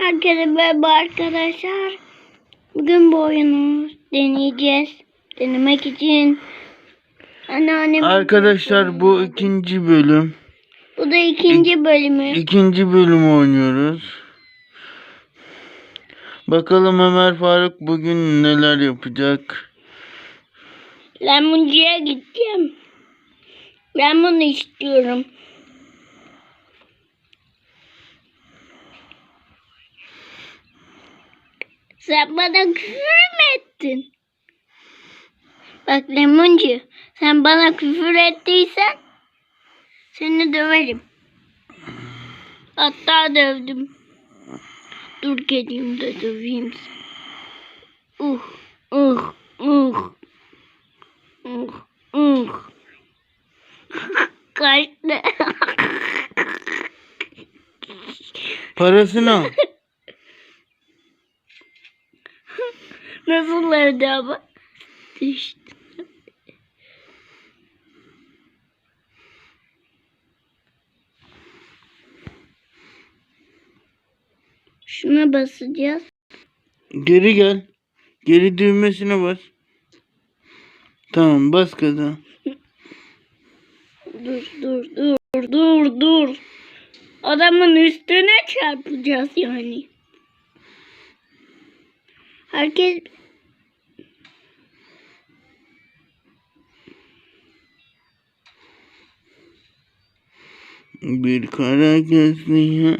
Herkese merhaba arkadaşlar. Bugün bu oyunu deneyeceğiz. Denemek için anneannem... Arkadaşlar bu ikinci bölüm. Bu da ikinci bölümü. İkinci bölüm oynuyoruz. Bakalım Ömer Faruk bugün neler yapacak. Lemoncuya gideceğim. Lemon istiyorum. Sen bana küfür mü ettin? Bak Lemoncu, sen bana küfür ettiysen seni döverim. Hatta dövdüm. Dur geleyim de döveyim seni. Uh, uh, uh. Uh, uh. Kaçtı. Parasını al. Nasıl öldü ama? Düştü. Şuna basacağız. Geri gel. Geri düğmesine bas. Tamam bas gaza. Dur dur dur dur dur. Adamın üstüne çarpacağız yani. Herkes Bir kara gözlüye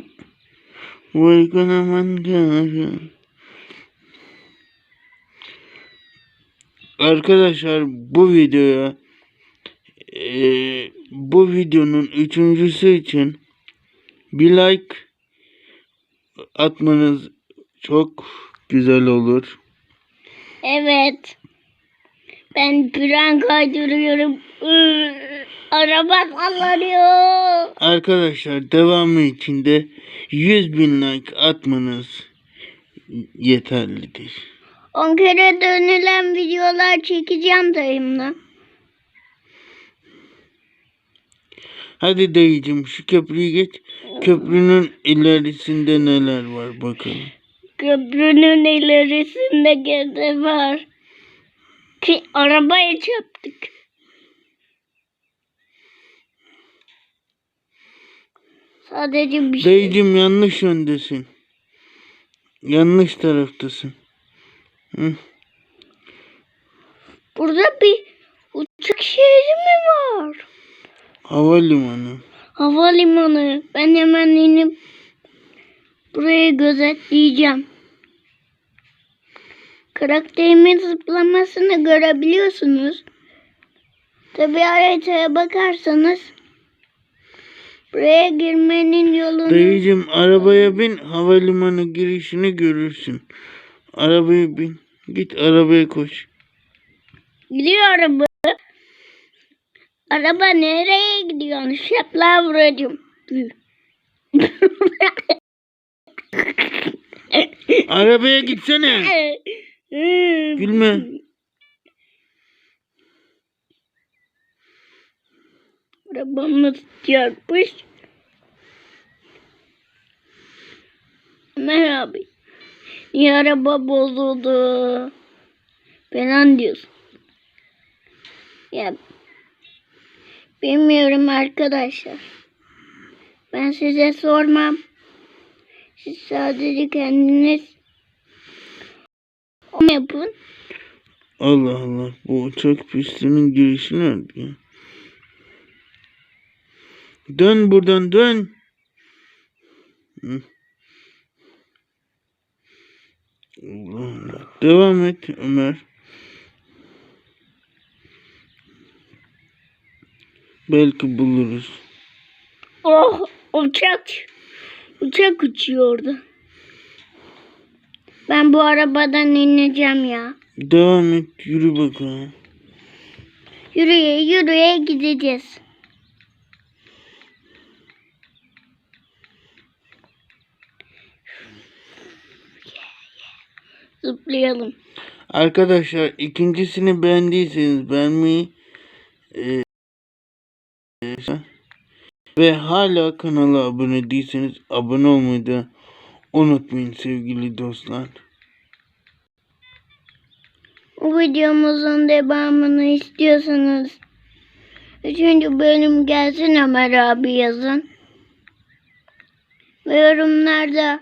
Vurgulaman kara Arkadaşlar bu videoya eee, bu videonun üçüncüsü için bir like atmanız çok güzel olur. evet. Ben fren kaydırıyorum. Araba sallanıyor. Arkadaşlar devamı için de 100 bin like atmanız yeterlidir. 10 kere dönülen videolar çekeceğim dayımla. Hadi dayıcım şu köprüyü geç. Köprünün ilerisinde neler var bakalım. Köprünün ilerisinde gene var. Ki arabaya çarptık. Sadece bir şey. Dayıcım yanlış yöndesin. Yanlış taraftasın. Hı. Burada bir uçak şehri mi var? Havalimanı. Havalimanı. Ben hemen inip burayı gözetleyeceğim. Karakterimin zıplamasını görebiliyorsunuz. Tabi haritaya bakarsanız buraya girmenin yolunu Dayıcım arabaya bin havalimanı girişini görürsün. Arabaya bin. Git arabaya koş. gidiyor araba. Araba nereye gidiyor? Şapla vuracağım. Arabaya gitsene. Gülme. Arabamız çarpmış. Merhaba. Niye araba bozuldu? Falan diyorsun. Ya bilmiyorum arkadaşlar. Ben size sormam. Siz sadece kendiniz yapın. Allah Allah. Bu uçak pistinin girişi nerede ya? Dön buradan dön. Hı. Allah Allah. Devam et Ömer. Belki buluruz. Oh uçak. Uçak uçuyor orada. Ben bu arabadan ineceğim ya. Devam et yürü bakalım. Yürüye yürüye gideceğiz. Zıplayalım. Arkadaşlar ikincisini beğendiyseniz beğenmeyi e, ve hala kanala abone değilseniz abone olmayı da unutmayın sevgili dostlar. Bu videomuzun devamını istiyorsanız üçüncü bölüm gelsin Ömer abi yazın. Ve yorumlarda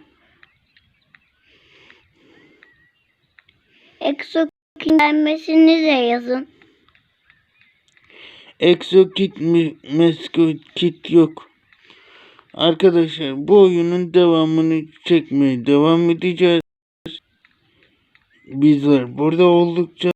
Exokin gelmesini de yazın. Exo kit mi, Mesko kit yok. Arkadaşlar bu oyunun devamını çekmeye devam edeceğiz. Bizler burada oldukça